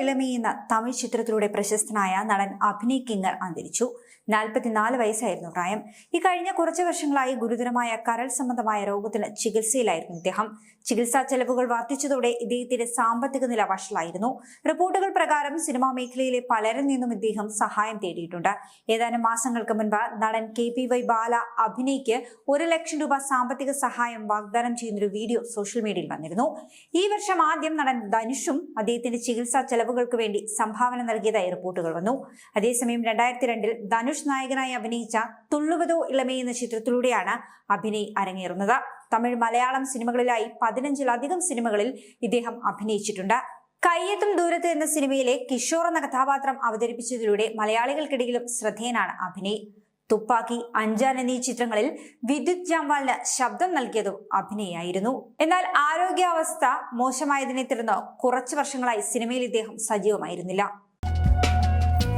ഇളമി എന്ന തമിഴ് ചിത്രത്തിലൂടെ പ്രശസ്തനായ നടൻ അഭിനയ് കിങ്ങർ അന്തരിച്ചു. നാൽപ്പത്തിനാല് വയസ്സായിരുന്നു പ്രായം. ഈ കഴിഞ്ഞ കുറച്ചു വർഷങ്ങളായി ഗുരുതരമായ കരൾ സംബന്ധമായ രോഗത്തിന് ചികിത്സയിലായിരുന്നു ഇദ്ദേഹം. ചികിത്സാ ചെലവുകൾ വർദ്ധിച്ചതോടെ ഇദ്ദേഹത്തിന്റെ സാമ്പത്തിക നില വഷളായിരുന്നു. റിപ്പോർട്ടുകൾ പ്രകാരം സിനിമാ മേഖലയിലെ പലരിൽ നിന്നും ഇദ്ദേഹം സഹായം തേടിയിട്ടുണ്ട്. ഏതാനും മാസങ്ങൾക്ക് മുൻപ് നടൻ കെ പി വൈ ബാല അഭിനയ്ക്ക് ഒരു ലക്ഷം രൂപ സാമ്പത്തിക സഹായം വാഗ്ദാനം ചെയ്യുന്നൊരു വീഡിയോ സോഷ്യൽ മീഡിയയിൽ വന്നിരുന്നു. ഈ വർഷം ആദ്യം നടൻ ധനുഷും അദ്ദേഹത്തിന്റെ ചികിത്സാ ചെലവുകൾക്ക് വേണ്ടി സംഭാവന നൽകിയതായി റിപ്പോർട്ടുകൾ വന്നു. അതേസമയം രണ്ടായിരത്തി രണ്ടിൽ ധനുഷ് നായകനായി അഭിനയിച്ച തുള്ളുവതോ ഇളമേ എന്ന ചിത്രത്തിലൂടെയാണ് അഭിനയ് അരങ്ങേറുന്നത്. തമിഴ് മലയാളം സിനിമകളിലായി പതിനഞ്ചിലധികം സിനിമകളിൽ ഇദ്ദേഹം അഭിനയിച്ചിട്ടുണ്ട്. കയ്യെത്തും ദൂരത്ത് എന്ന സിനിമയിലെ കിഷോർ എന്ന കഥാപാത്രം അവതരിപ്പിച്ചതിലൂടെ മലയാളികൾക്കിടയിലും ശ്രദ്ധേയനാണ് അഭിനയ്. തുപ്പാക്കി അഞ്ചാൻ എന്നീ ചിത്രങ്ങളിൽ വിദ്യുത് ജാംവാളിന് ശബ്ദം നൽകിയതും അഭിനയായിരുന്നു. എന്നാൽ ആരോഗ്യാവസ്ഥ മോശമായതിനെ തുടർന്ന് കുറച്ചു വർഷങ്ങളായി സിനിമയിൽ ഇദ്ദേഹം സജീവമായിരുന്നില്ല.